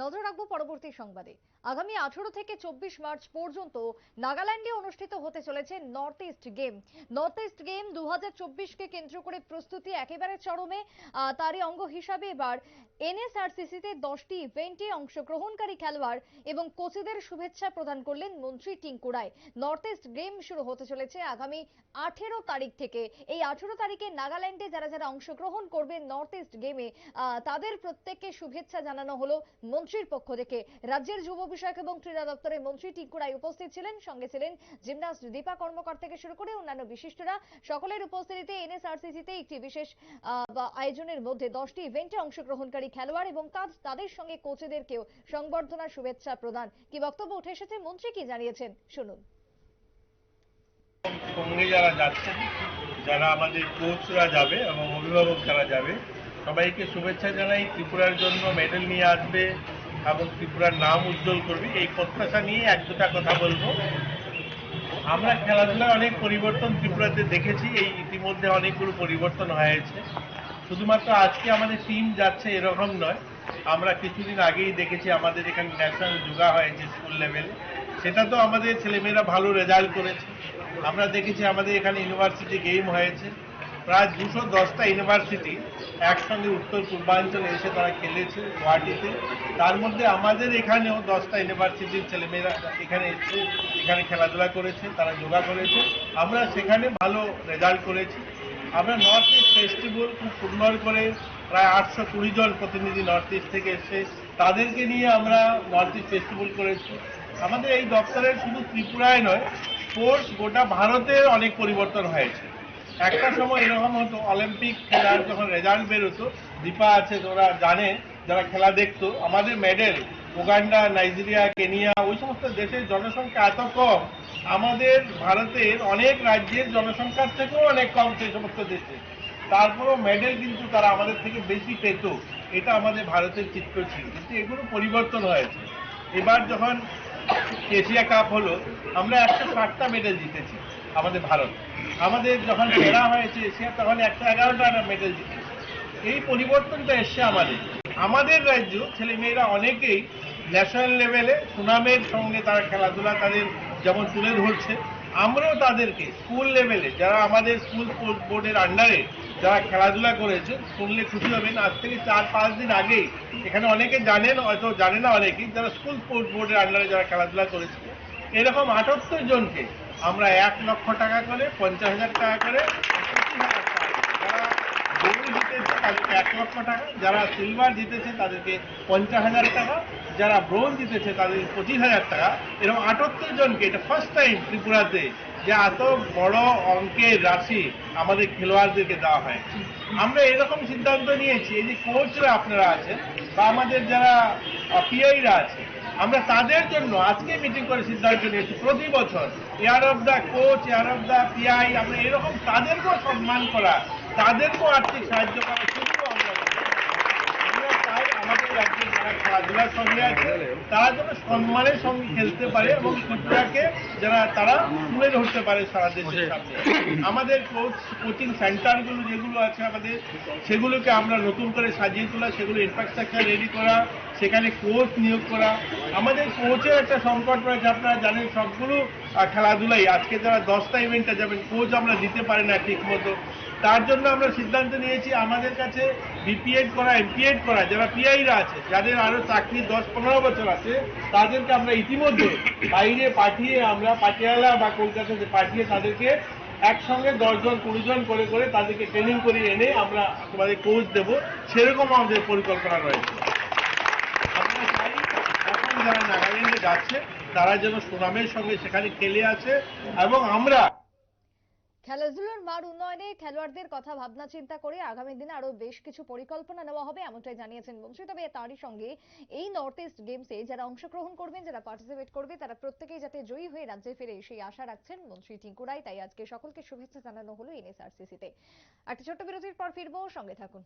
নজর রাখব পরবর্তী সংবাদে। আগামী আঠারো থেকে চব্বিশ মার্চ পর্যন্ত নাগাল্যান্ডে অনুষ্ঠিত হতে চলেছে North East game. North East game দু কে কেন্দ্র করে প্রস্তুতি একেবারে চরমে। তারই অঙ্গ হিসাবে এবার এনএসআরসিসিতে দশটি ইভেন্টে অংশগ্রহণকারী খেলোয়াড় এবং কোচেদের শুভেচ্ছা প্রদান করলেন মন্ত্রী টিঙ্কু নর্থ ইস্ট গেম শুরু হতে চলেছে আগামী আঠেরো তারিখ থেকে। এই আঠেরো তারিখে নাগাল্যান্ডে যারা যারা অংশগ্রহণ করবে নর্থ ইস্ট গেমে তাদের প্রত্যেককে শুভেচ্ছা জানানো হলো মন্ত্রীর পক্ষ থেকে রাজ্যের যুব বিষয়ক এবং ক্রীড়া দপ্তরের মন্ত্রী টিঙ্কু রায় উপস্থিত ছিলেন। সঙ্গে ছিলেন জিমনাস্ট দীপা কর্মকর থেকে শুরু করে অন্যান্য বিশিষ্টরা। সকলের উপস্থিতিতে এনএসআরসিসিতে একটি বিশেষ আয়োজনের মধ্যে দশটি ইভেন্টে অংশগ্রহণকারী খেলোয়াড় এবং তাদের সঙ্গে কোচেদেরকেও সংবর্ধনা শুভেচ্ছা প্রদান। কি বক্তব্য উঠে এসেছে? মন্ত্রী কি জানিয়েছেন? শুনুন। সঙ্গে যারা যাচ্ছেন, যারা আমাদের কোচরা যাবে এবং অভিভাবক যারা যাবে, সবাইকে শুভেচ্ছা জানাই। ত্রিপুরার জন্য মেডেল নিয়ে আসবে। এবং ত্রিপুরার নাম উজ্জ্বল করবে। এই প্রত্যাশা নিয়ে এক দুটা কথা বলব। আমরা খেলাধুলার অনেক পরিবর্তন ত্রিপুরাতে দেখেছি। এই ইতিমধ্যে অনেকগুলো পরিবর্তন হয়েছে। শুধুমাত্র আজকে আমাদের টিম যাচ্ছে এরকম নয়। আমরা কিছুদিন আগেই দেখেছি আমাদের এখানে ন্যাশনাল যোগা হয়েছে স্কুল লেভেলে সেটা তো আমাদের ছেলেমেয়েরা ভালো রেজাল্ট করেছে। আমরা দেখেছি আমাদের এখানে ইউনিভার্সিটি গেম হয়েছে। প্রায় দুশো দশটা ইউনিভার্সিটি একসঙ্গে উত্তর পূর্বাঞ্চলে এসে তারা খেলেছে গুয়াহাটিতে। তার মধ্যে আমাদের এখানেও দশটা ইউনিভার্সিটির ছেলেমেয়েরা এখানে এসে এখানে খেলাধুলা করেছে, তারা যোগা করেছে। আমরা সেখানে ভালো রেজাল্ট করেছি। আমরা নর্থ ইস্ট ফেস্টিভ্যাল খুব সুন্দর করে প্রায় আটশো কুড়ি জন প্রতিনিধি নর্থ ইস্ট থেকে এসে তাদেরকে নিয়ে আমরা নর্থ ইস্ট ফেস্টিভ্যাল করেছি। আমাদের এই দপ্তরের শুধু ত্রিপুরায় নয় স্পোর্টস গোটা ভারতের অনেক পরিবর্তন হয়েছে। একটা সময় এরকম হতো অলিম্পিক খেলার যখন রেজাল্ট বেরোতো, দীপা আছে ওরা জানে, যারা খেলা দেখতো, আমাদের মেডেল উগান্ডা, নাইজেরিয়া, কেনিয়া, ওই সমস্ত দেশের জনসংখ্যা এত কম, আমাদের ভারতের অনেক রাজ্যের জনসংখ্যার থেকেও অনেক কম সেই সমস্ত দেশে। তারপরেও মেডেল কিন্তু তারা আমাদের থেকে বেশি পেত, এটা আমাদের ভারতের চিত্র ছিল। কিন্তু এগুলো পরিবর্তন হয়েছে। এবার যখন এশিয়া কাপ হলো, আমরা একশো ষাটটা মেডেল জিতেছি, আমাদের ভারত। আমাদের যখন সেরা হয়েছে এশিয়া তখন একশো এগারোটা মেডেল জিতেছি এই পরিবর্তনটা এসছে আমাদের। আমাদের রাজ্য ছেলে মেয়েরা অনেকেই ন্যাশনাল লেভেলে সুনামের সঙ্গে তারা খেলাধুলা তাদের যেমন তুলে ধরছে, আমরাও তাদেরকে স্কুল লেভেলে যারা আমাদের স্কুল বোর্ডের আন্ডারে যারা খেলাধুলা করেছে, শুনলে খুশি হবেন। আজ থেকে চার, পাঁচ দিন আগেই এখানে অনেকে জানেন, হয়তো জানে না অনেকেই, যারা স্কুল স্পোর্টস বোর্ডের আন্ডারে যারা খেলাধুলা করেছে। এরকম আটাত্তর জনকে আমরা এক লক্ষ টাকা করে, পঞ্চাশ হাজার টাকা করে এক লক্ষ টাকা, যারা সিলভার জিতেছে তাদেরকে পঞ্চাশ হাজার টাকা, যারা ব্রোঞ্জ জিতেছে তাদের পঁচিশ হাজার টাকা। এরকম আটাত্তর জনকে এটা ফার্স্ট টাইম ত্রিপুরাতে যে এত বড় অঙ্কের রাশি আমাদের খেলোয়াড়দেরকে দেওয়া হয়। আমরা এরকম সিদ্ধান্ত নিয়েছি। এই যে কোচরা আপনারা আছেন বা আমাদের যারা পিআইরা আছে আমরা তাদের জন্য আজকে মিটিং করে সিদ্ধান্ত নিয়েছি প্রতি বছর। Year of the coach year of the PI আমরা এরকম তাদেরকেও সম্মান করা তাদেরকেও আর্থিক সাহায্য করা সেগুলো আমরা। আমাদের রাজ্যের যারা খেলাধুলার সঙ্গে আছে তারা যেন সম্মানের সঙ্গে খেলতে পারে এবং ত্রিপুরাকে যারা তারা তুলে ধরতে পারে সারা দেশের সামনে। আমাদের কোচ কোচিং সেন্টারগুলো যেগুলো আছে আমাদের সেগুলোকে আমরা নতুন করে সাজিয়ে তোলা সেগুলো ইনফ্রাস্ট্রাকচার রেডি করা সেখানে কোচ নিয়োগ করা। আমাদের কোচের একটা সংকট রয়েছে, আপনারা জানেন সবগুলো খেলাধুলাই। আজকে যারা দশটা ইভেন্টে যাবেন কোচ আমরা দিতে পারি না ঠিক মতো তার জন্য আমরা সিদ্ধান্ত নিয়েছি, আমাদের কাছে বিপিএড করা এমপিএড করা, যারা পিআইরা আছে, যাদের আরও চাকরি দশ পনেরো বছর আছে, তাদেরকে আমরা ইতিমধ্যে বাইরে পাঠিয়ে আমরা পাটিয়ালা বা কলকাতাতে পাঠিয়ে তাদেরকে একসঙ্গে দশজন কুড়ি জন করে করে তাদেরকে ট্রেনিং করিয়ে এনে আমরা তোমাদের কোচ দেব। সেরকম আমাদের পরিকল্পনা রয়েছে। যারা নাগাল্যান্ডে যাচ্ছে, তারা যেন সুনামের সঙ্গে সেখানে খেলে আছে এবং আমরা খেলাধুলার মার উন্নয়নে খেলোয়াড়দের কথা, ভাবনা, চিন্তা করে আগামী দিনে আরও বেশ কিছু পরিকল্পনা নেওয়া হবে, এমনটাই জানিয়েছেন মন্ত্রী। তবে তারই সঙ্গে এই নর্থ ইস্ট গেমসে যারা অংশগ্রহণ করবেন, যারা পার্টিসিপেট করবে, তারা প্রত্যেকেই যাতে জয়ী হয়ে রাজ্যে ফিরে সেই আশা রাখছেন মন্ত্রী টিঙ্কু রায় তাই আজকে সকলকে শুভেচ্ছা জানানো হলো এনএসআরসিসিতে। একটা ছোট্ট বিরতির পর ফিরবো, সঙ্গে থাকুন।